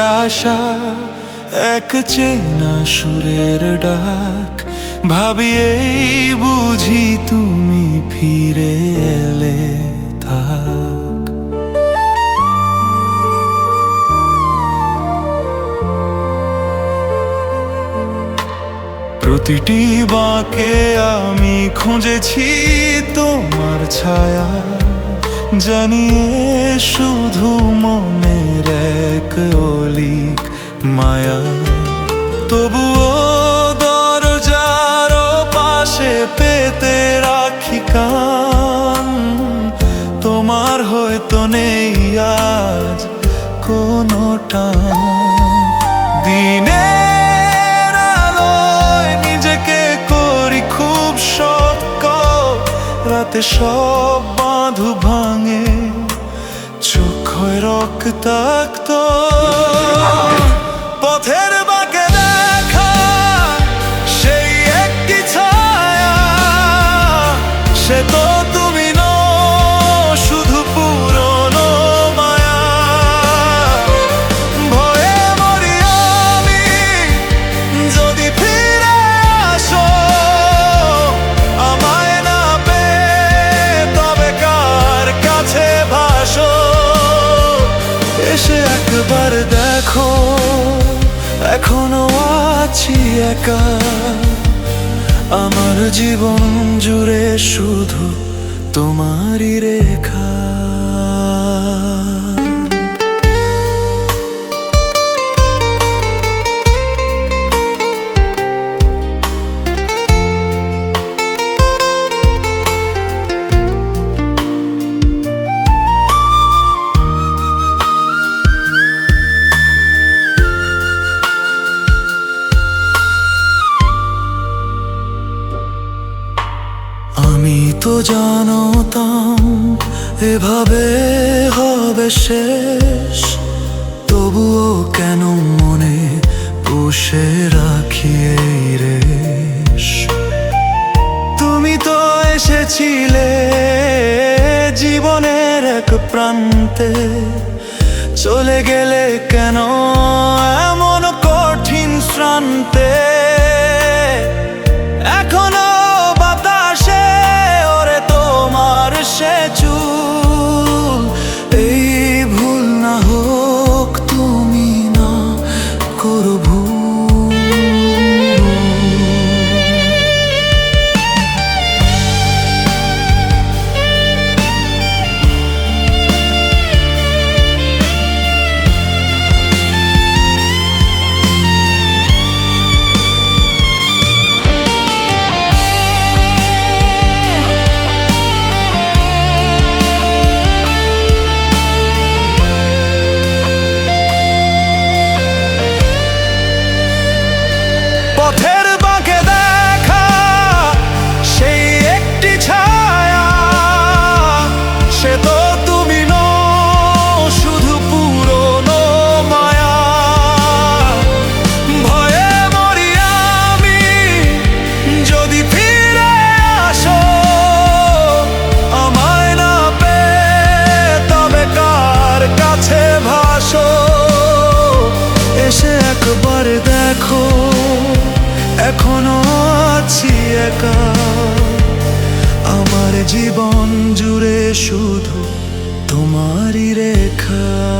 আসা এক চেনা সুরের ডাক। ভাবি, এই বুঝি তুমি ফিরে এলে, থাক। প্রতিটি বাঁকে আমি খুঁজেছি তোমার ছায়া। জানিয়ে শুধু মনের এক অলিক মায়া। তবুও দরজার পাশে পেতে রাখি কান। তোমার হয়তো নেই আজ কোনো টান। দিনের নিজেকে করি খুব শক্ত। রাতে সব 모두 방에 쭉 허이렇게 딱떠. এসে একবার দেখো এখনও আছি একা। আমার জীবন জুড়ে শুধু তোমারই রেখা। তো জানতাম এভাবে হবে শেষ। তবুও কেন মনে পুষে রাখি রেশ? তুমি তো এসেছিলে জীবনের এক প্রান্তে। চলে গেলে কেন এমন কঠিন শ্রান্তে? একবার দেখো এখনও আছি একা। আমার জীবন জুড়ে শুধু তোমারই রেখা।